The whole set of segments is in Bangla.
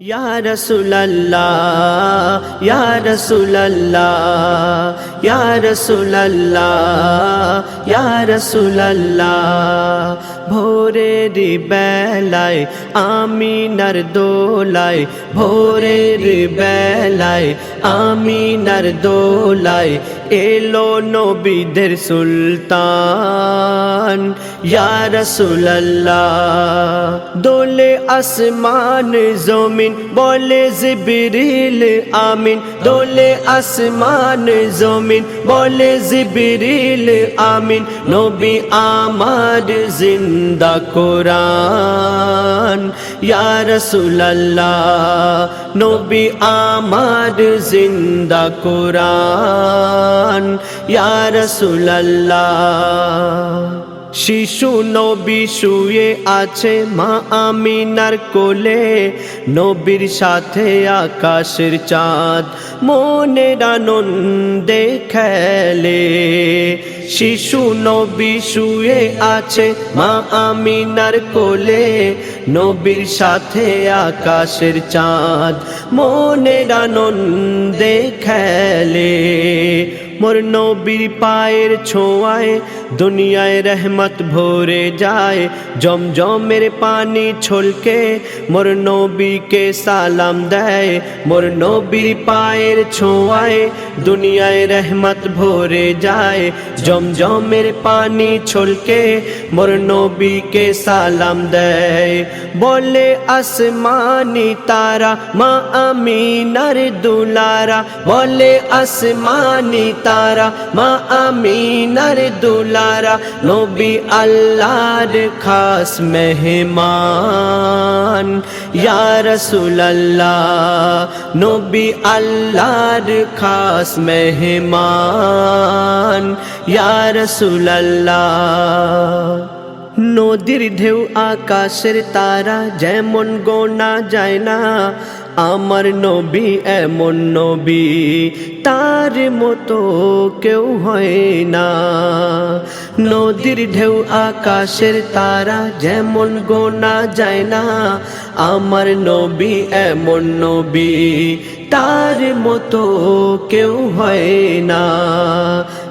ইয়া রসুল্লাহ ইয়া রসুল্লাহ ইয়া রসুল্লাহ ইয়া রসুল্লাহ ভোরের বেলায় আমিনার দোলায় ভোরের বেলায় আমিনার দোলায় এলো নবীদের সুলতান। ইয়া রসুল্লাহ দোলে আসমান জমিন বলে জিবরিল আমিন, দোলে আসমান জমিন, বলে জিবরিল আমিন, নবী আমার জিন্দা কোরআন। ইয়া রসুল্লাহ নবী আমার জিন্দা কোরআন। ইয়া শিশু নবী শুয়ে আছে মা আমিনার কোলে। নবীর সাথে আকাশের চাঁদ, মনের আনন্দে খেলে। শিশু নবী শুয়ে আছে মা আমিনার কোলে। নবীর সাথে আকাশের চাঁদ, মনের আনন্দে খেলে। মোর নবীর পায়ের ছোঁয়ায় দুনিয়ায় রহমত ভরে যায়। জমজমের পানি ছলকে মোর নবীকে সালাম দেয়। মোর নবীর পায়ের ছোঁয়ায় দুনিয়ায় রহমত ভরে যায়। জমজমের পানি ছলকে মোর নবীকে সালাম দেয়। বলে আসমানি তারা, মা আমিনার দুলারা। বলে আসমানি তারা মা আমিনার দুলারা, নবী আল্লাহর খাস মেহমান। ইয়া রাসূলুল্লাহ, নবী আল্লাহর খাস মেহমান। ইয়া রাসূলুল্লাহ। নদীর ঢেউ আকাশের তারা যেমন গোনা যায় না, আমার নবী এমন নবী, তার মতো কেউ হয় না। নদীর ঢেউ আকাশের তারা যেমন গোনা যায় না, আমার নবী এমন নবী, তার মতো কেউ হয় না।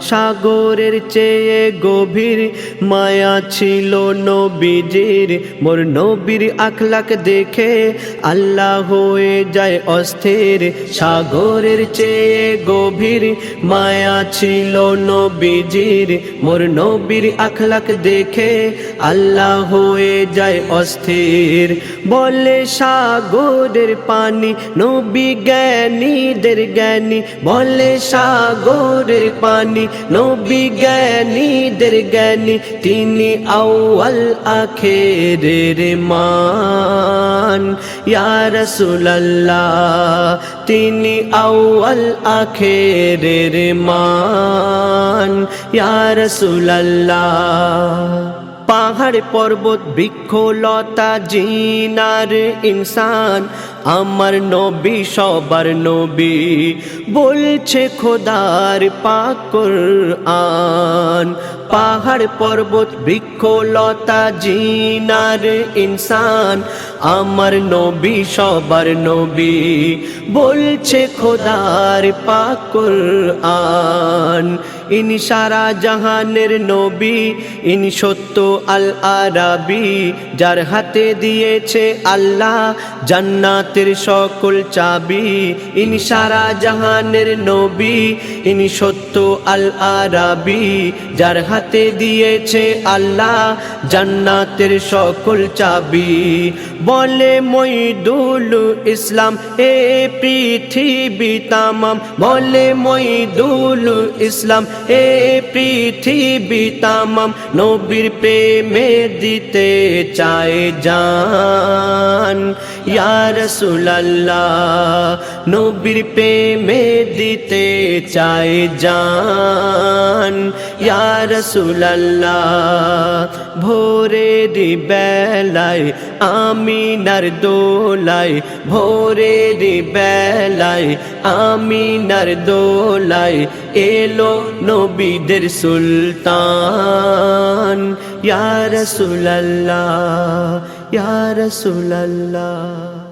সাগরের চেয়ে গভীর মায়া ছিল নবীজির। মোর নবীর আখলাক দেখে আল্লাহ হয়ে যায় অস্থির। সাগরের চেয়ে গভীর মায়া ছিল নবীজির। মোর নবীর আখলাক দেখে আল্লাহ হয়ে যায় অস্থির। বলে সাগরের পানি নবী জ্ঞানীদের জ্ঞানী। বলে সাগরের পানি নবী জ্ঞানীদের জ্ঞানী, তিনি আউয়াল আখেরের মান। ইয়া রাসূলুল্লাহ, তিনি আউয়াল আখেরের মান। ইয়া রাসূলুল্লাহ। পাহাড় পর্বত, বৃক্ষলতা, জিনার ইনসান। আমার নবী, সবার নবী, বলছে খোদার পাকর আন পাহাড় পর্বত, বৃক্ষলতা, জিনার ইনসান। আমার নবী, সবার নবী, বলছে খোদার পাকর আন ইনি সারা জাহানের নবী, ইনি সত্য আল আরাবি যার হাতে দিয়েছে আল্লাহ জান্নাতের সকল চাবি। ইনি সারা জাহানের নবী, ইনি সত্য আল আরাবি যার হাতে দিয়েছে আল্লাহ জান্নাতের সকল চাবি। বলে মইদুল ইসলাম, এ পৃথিবী তামাম। বলে মইদুল ইসলাম, এ পৃথিবী তামাম। নবীর প্রেমে দিতে চায় জান। ইয়া রাসূলুল্লাহ, নবীর প্রেমে দিতে চায় জান। ইয়া রাসূলুল্লাহ ভোরের বেলায় আমিনার দোলায় ভোরের বেলায় আমিনার দোলায় এলো নবীদের সুলতান। ইয়া রাসূলুল্লাহ ইয়া রাসূলুল্লাহ।